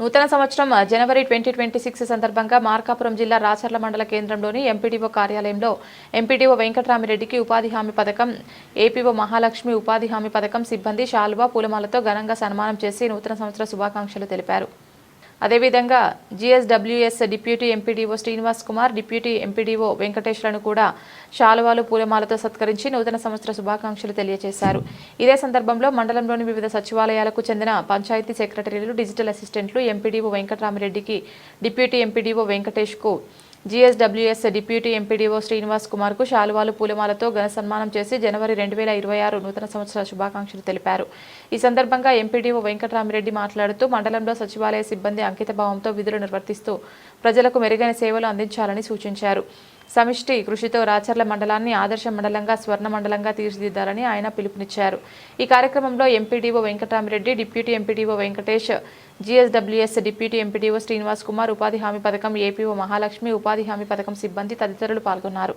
నూతన సంవత్సరం జనవరి twenty twenty six సందర్భంగా మార్కాపురం జిల్లా రాచర్ల మండల కేంద్రంలోని ఎంపీడీఓ కార్యాలయంలో ఎంపీడీఓ వెంకటరామిరెడ్డికి ఉపాధి హామీ పథకం ఏపీఓ మహాలక్ష్మి ఉపాధి హామీ పథకం సిబ్బంది శాలువా పూలమాలతో ఘనంగా సన్మానం చేసి నూతన సంవత్సర శుభాకాంక్షలు తెలిపారు. అదేవిధంగా GSWS deputy MPDO Srinivas Kumar deputy MPDO వెంకటేష్లను కూడా శాలువాలు పూలమాలతో సత్కరించి నూతన సంవత్సర శుభాకాంక్షలు తెలియజేశారు. ఇదే సందర్భంలో మండలంలోని వివిధ సచివాలయాలకు చెందిన పంచాయతీ సెక్రటరీలు డిజిటల్ అసిస్టెంట్లు ఎంపీడీఓ వెంకటరామిరెడ్డికి డిప్యూటీ ఎంపీడీఓ వెంకటేష్కు జిఎస్డబ్ల్యూఎస్ డిప్యూటీ ఎంపీడీఓ శ్రీనివాస్ కుమార్కు శాలువాలు పూలమాలతో ఘన సన్మానం చేసి జనవరి రెండు వేల ఇరవై ఆరు నూతన సంవత్సర శుభాకాంక్షలు తెలిపారు. ఈ సందర్భంగా ఎంపీడీఓ వెంకటరామిరెడ్డి మాట్లాడుతూ మండలంలో సచివాలయ సిబ్బంది అంకితభావంతో విధులు నిర్వర్తిస్తూ ప్రజలకు మెరుగైన సేవలు అందించాలని సూచించారు. సమిష్టి కృషితో రాచర్ల మండలాన్ని ఆదర్శ మండలంగా స్వర్ణ మండలంగా తీర్చిదిద్దాలని ఆయన పిలుపునిచ్చారు. ఈ కార్యక్రమంలో MPDO Venkataramireddy deputy MPDO Venkatesh GSWS deputy MPDO Srinivas Kumar ఉపాధి హామీ పథకం ఏపీఓ మహాలక్ష్మి ఉపాధి హామీ పథకం సిబ్బంది తదితరులు పాల్గొన్నారు.